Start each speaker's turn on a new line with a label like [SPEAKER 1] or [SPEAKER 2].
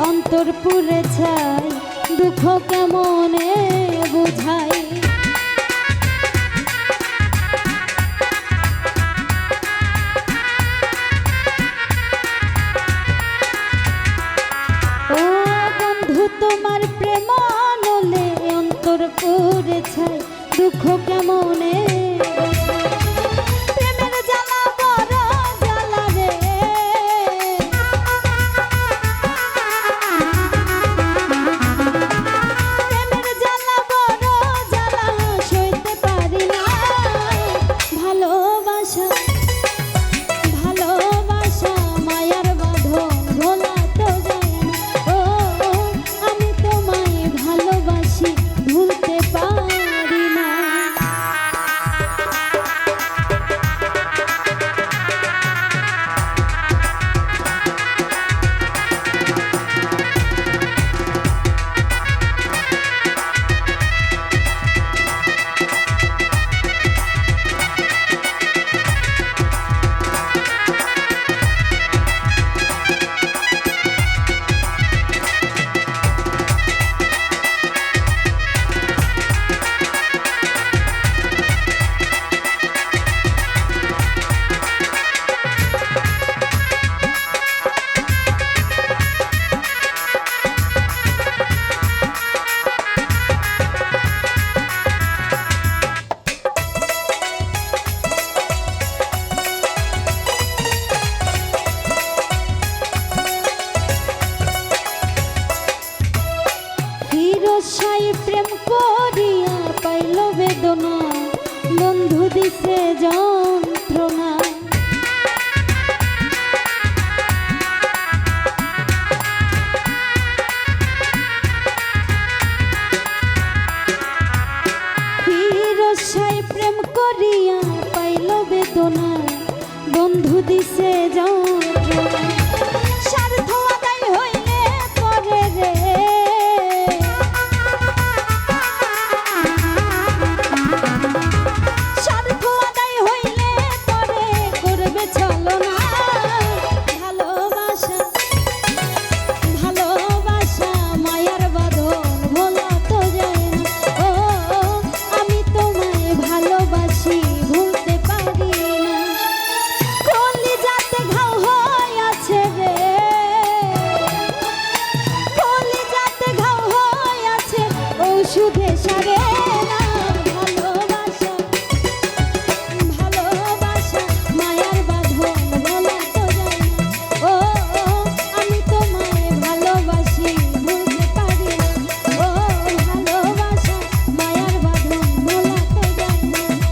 [SPEAKER 1] অন্তর পুরে ছাই দুঃখ কেমনে বুঝাই? দিছে যন্ত্রণা। প্রেম করিয়া পাইল বেদনা বন্ধু দিছে যন্ত্রণা